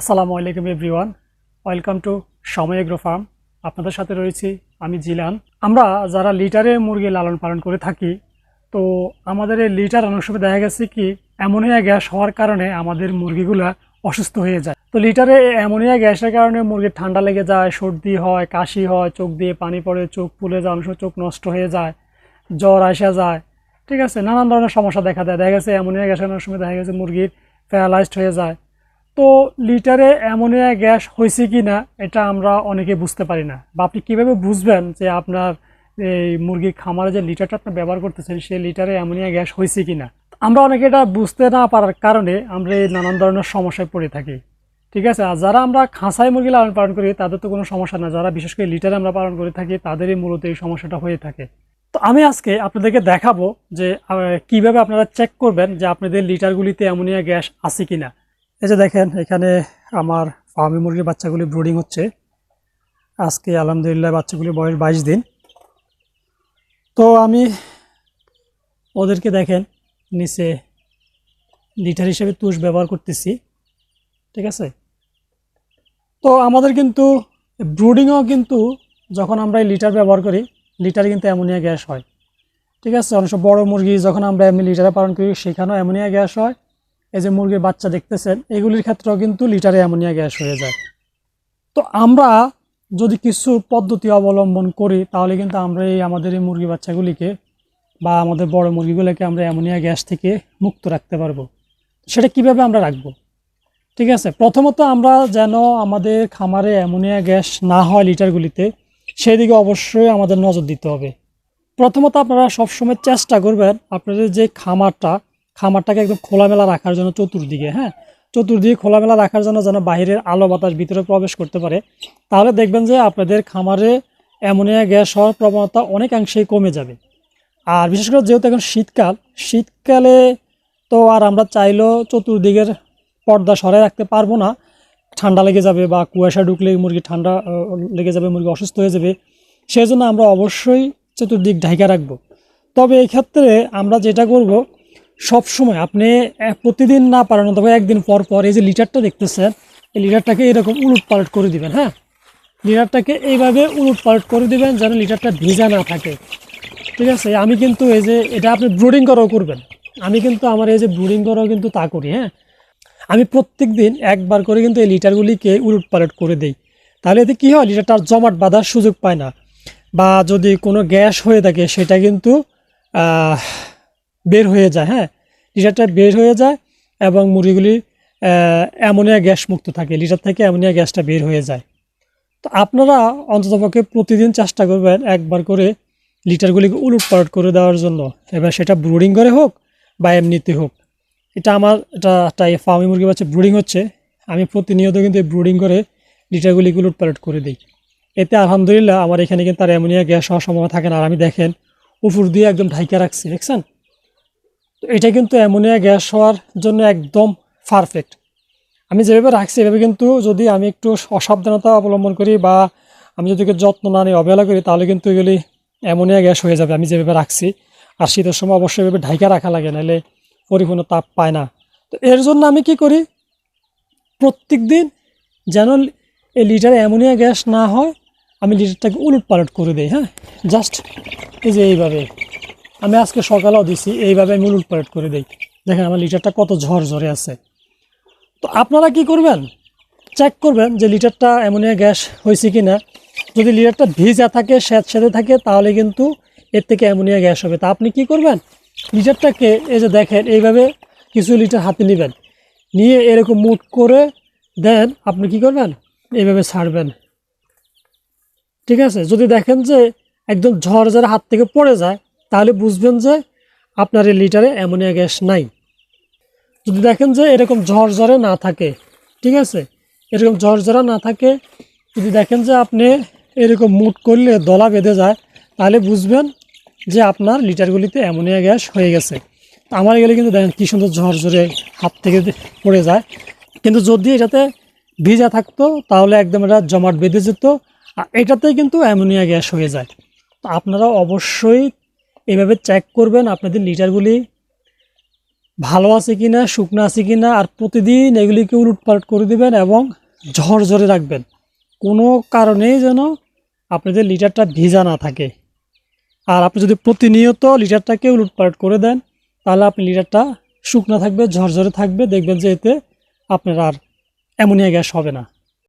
আসসালামু আলাইকুম everyone. Welcome to Somoy agro farm. আপনাদের সাথে রয়েছি আমি জিলান। আমরা যারা লিটারে মুরগি লালন পালন করে থাকি, তো আমাদের এই লিটার অনেক সময় দেখা গেছে কি, অ্যামোনিয়া গ্যাস হওয়ার কারণে আমাদের মুরগিগুলা অসুস্থ হয়ে যায়। তো লিটারে অ্যামোনিয়া গ্যাসের কারণে মুরগির ঠান্ডা লেগে যায়, সর্দি হয়, কাশি হয়, চোখ দিয়ে পানি পড়ে, চোখ ফুলে যায়, অনেক চোখ নষ্ট হয়ে যায়, জ্বর আসা যায়। ঠিক আছে? নানান ধরনের সমস্যা দেখা দেয়। দেখা গেছে অ্যামোনিয়া গ্যাসের অনেক সময় দেখা গেছে মুরগির প্যারালাইজড হয়ে যায়। তো লিটারে অ্যামোনিয়া গ্যাস হয়েছে কি না এটা আমরা অনেকে বুঝতে পারি না। বা আপনি কীভাবে বুঝবেন যে আপনার এই মুরগির খামারে যে লিটারটা আপনি ব্যবহার করতেছেন, সেই লিটারে অ্যামোনিয়া গ্যাস হয়েছে কি না আমরা অনেকে এটা বুঝতে না পারার কারণে আমরা এই নানান ধরনের সমস্যায় পড়ে থাকি। ঠিক আছে? আর যারা আমরা খাঁচায় মুরগি লালন পালন করি, তাদের তো কোনো সমস্যা না। যারা বিশেষ করে লিটারে আমরা পালন করে থাকি, তাদেরই মূলত এই সমস্যাটা হয়ে থাকে। তো আমি আজকে আপনাদেরকে দেখাবো যে কীভাবে আপনারা চেক করবেন যে আপনাদের লিটারগুলিতে অ্যামোনিয়া গ্যাস আছে কি না এই যে দেখেন, এখানে আমার ফার্মি মুরগির বাচ্চাগুলি ব্রুডিং হচ্ছে। আজকে আলহামদুলিল্লাহ বাচ্চাগুলি বয়স বাইশ দিন। তো আমি ওদেরকে দেখেন, নিচে লিটার হিসেবে তুষ ব্যবহার করতেছি, ঠিক আছে? তো আমাদের কিন্তু ব্রুডিংও কিন্তু যখন আমরা লিটার ব্যবহার করি, লিটারে কিন্তু অ্যামোনিয়া গ্যাস হয়, ঠিক আছে? অনেক বড় মুরগি যখন আমরা এমনি লিটারে পালন করি, সেখানেও অ্যামোনিয়া গ্যাস হয়। এই যে মুরগির বাচ্চা দেখতেছেন, এগুলির ক্ষেত্রেও কিন্তু লিটারে অ্যামোনিয়া গ্যাস হয়ে যায়। তো আমরা যদি কিছু পদ্ধতি অবলম্বন করি, তাহলে কিন্তু আমরা এই আমাদের এই মুরগি বাচ্চাগুলিকে বা আমাদের বড় মুরগিগুলোকে আমরা অ্যামোনিয়া গ্যাস থেকে মুক্ত রাখতে পারব। সেটা কীভাবে আমরা রাখব? ঠিক আছে, প্রথমত আমরা যেন আমাদের খামারে অ্যামোনিয়া গ্যাস না হয় লিটারগুলিতে, সেদিকে অবশ্যই আমাদের নজর দিতে হবে। প্রথমত আপনারা সবসময় চেষ্টা করবেন আপনাদের যে খামারটা খামারটাকে একদম খোলামেলা রাখার জন্য চতুর্দিকে হ্যাঁ? চতুর্দিকে খোলামেলা রাখার জন্য যেন বাইরের আলো বাতাস ভিতরে প্রবেশ করতে পারে, তাহলে দেখবেন যে আপনাদের খামারে অ্যামোনিয়া, গ্যাস হওয়ার প্রবণতা অনেকাংশেই কমে যাবে। আর বিশেষ করে যেহেতু এখন শীতকাল, শীতকালে তো আর আমরা চাইলেও চতুর্দিকের পর্দা সরাই রাখতে পারব না। ঠান্ডা লেগে যাবে বা কুয়াশা ঢুকলে মুরগি ঠান্ডা লেগে যাবে, মুরগি অসুস্থ হয়ে যাবে সেই জন্য আমরা অবশ্যই চতুর্দিক ঢাকা রাখব। তবে এই ক্ষেত্রে আমরা যেটা করব সব সময় আপনি প্রতিদিন না পারেন তবে একদিন পর পর এই যে লিটারটা দেখতেছেন, এই লিটারটাকে এরকম উলট পালট করে দিবেন হ্যাঁ? লিটারটাকে এইভাবে উলট পালট করে দিবেন যেন লিটারটা ভিজা না থাকে। ঠিক আছে? আমি কিন্তু এই যে এটা আপনি ব্রুডিং করাও করবেন। আমি কিন্তু আমার এই যে ব্রুডিং করাও কিন্তু তা করি হ্যাঁ? আমি প্রত্যেক দিন একবার করে কিন্তু এই লিটারগুলিকে উলট পালট করে দিই। তাহলে এতে কী হয়? লিটারটা জমাট বাঁধার সুযোগ পায় না। বা যদি কোনো গ্যাস হয়ে থাকে, সেটা কিন্তু বের হয়ে যায় হ্যাঁ? লিটারটা বের হয়ে যায় এবং মুরগিগুলি অ্যামোনিয়া গ্যাস মুক্ত থাকে, লিটার থেকে অ্যামোনিয়া গ্যাসটা বের হয়ে যায়। তো আপনারা অন্ততপক্ষে প্রতিদিন চেষ্টা করবেন একবার করে লিটারগুলিকে উলট পালট করে দেওয়ার জন্য, এবার সেটা ব্রুডিং করে হোক বা এমনিতে হোক। এটা আমার, এটা তাই ফার্মি মুরগি বাচ্চা ব্রুডিং হচ্ছে, আমি প্রতিনিয়ত কিন্তু ব্রুডিং করে লিটারগুলিকে উলট পালট করে দিই। এতে আলহামদুলিল্লাহ আমার এখানে কিন্তু তার অ্যামোনিয়া গ্যাস হওয়ার সম্ভাবনা থাকে না, আর আমি দেখেন উপর দিয়ে একদম ঢাইকা রাখছি, দেখছেন? তো এটা কিন্তু অ্যামোনিয়া গ্যাস হওয়ার জন্য একদম পারফেক্ট আমি যেভাবে রাখছি, এভাবে কিন্তু যদি আমি একটু অসাবধানতা অবলম্বন করি বা আমি যদি যত্ন না নিয়ে অবহেলা করি, তাহলে কিন্তু এগুলি অ্যামোনিয়া গ্যাস হয়ে যাবে আমি যেভাবে রাখছি। আর শীতের সময় অবশ্যই এভাবে ঢাইকা রাখা লাগে, নাহলে পরিপূর্ণ তাপ পায় না। তো এর জন্য আমি কি করি? প্রত্যেক দিন যেন এই লিটারে অ্যামোনিয়া গ্যাস না হয়, আমি লিটারটাকে উলট পালট করে দিই হ্যাঁ? জাস্ট এই যে এইভাবে। আমি আজকে সকালেও দিছি, এইভাবে আমি উলট পালট করে দিই। দেখেন আমার লিটারটা কত ঝরঝরে আছে। তো আপনারা কি করবেন? চেক করবেন যে লিটারটা অ্যামোনিয়া গ্যাস হয়েছে কি না যদি লিটারটা ভিজা থাকে স্যাঁতস্যাঁতে থাকে, তাহলে কিন্তু এর থেকে অ্যামোনিয়া গ্যাস হবে। তা আপনি কি করবেন? লিটারটাকে এই যে দেখেন, এইভাবে কিছু লিটার হাতে নেবেন। নিয়ে এরকম মুট করে দেন, আপনি কি করবেন? এইভাবে ছাড়বেন। ঠিক আছে? যদি দেখেন যে একদম ঝড় ঝড় হাত থেকে পড়ে যায় তাহলে বুঝবেন যে আপনার এই লিটারে অ্যামোনিয়া গ্যাস নাই। যদি দেখেন যে এরকম ঝরঝরে না থাকে, ঠিক আছে? এরকম ঝরঝরা না থাকে, যদি দেখেন যে আপনি এরকম মুট করলে দলা বেঁধে যায়, তাহলে বুঝবেন যে আপনার লিটারগুলিতে অ্যামোনিয়া গ্যাস হয়ে গেছে। আমার গেলে কিন্তু দেখেন কী সুন্দর ঝরঝরে হাত থেকে পড়ে যায়। কিন্তু যদি এটাতে ভিজা থাকতো, তাহলে একদম এটা জমাট বেঁধে যেত, আর এটাতেই কিন্তু অ্যামোনিয়া গ্যাস হয়ে যায়। তো আপনারা অবশ্যই এভাবে চেক করবেন আপনাদের লিটারগুলি ভালো আছে কি না শুকনো আছে কি না আর প্রতিদিন এগুলিকে উলটপালট করে দিবেন এবং ঝরঝরে রাখবেন। কোনো কারণেই যেন আপনাদের লিটারটা ভিজা না থাকে। আর আপনি যদি প্রতিনিয়ত লিটারটাকে উলটপালট করে দেন, তাহলে আপনি লিটারটা শুকনো থাকবে, ঝরঝরে থাকবে, দেখবেন যে এতে আপনার আর অ্যামোনিয়া গ্যাস হবে না।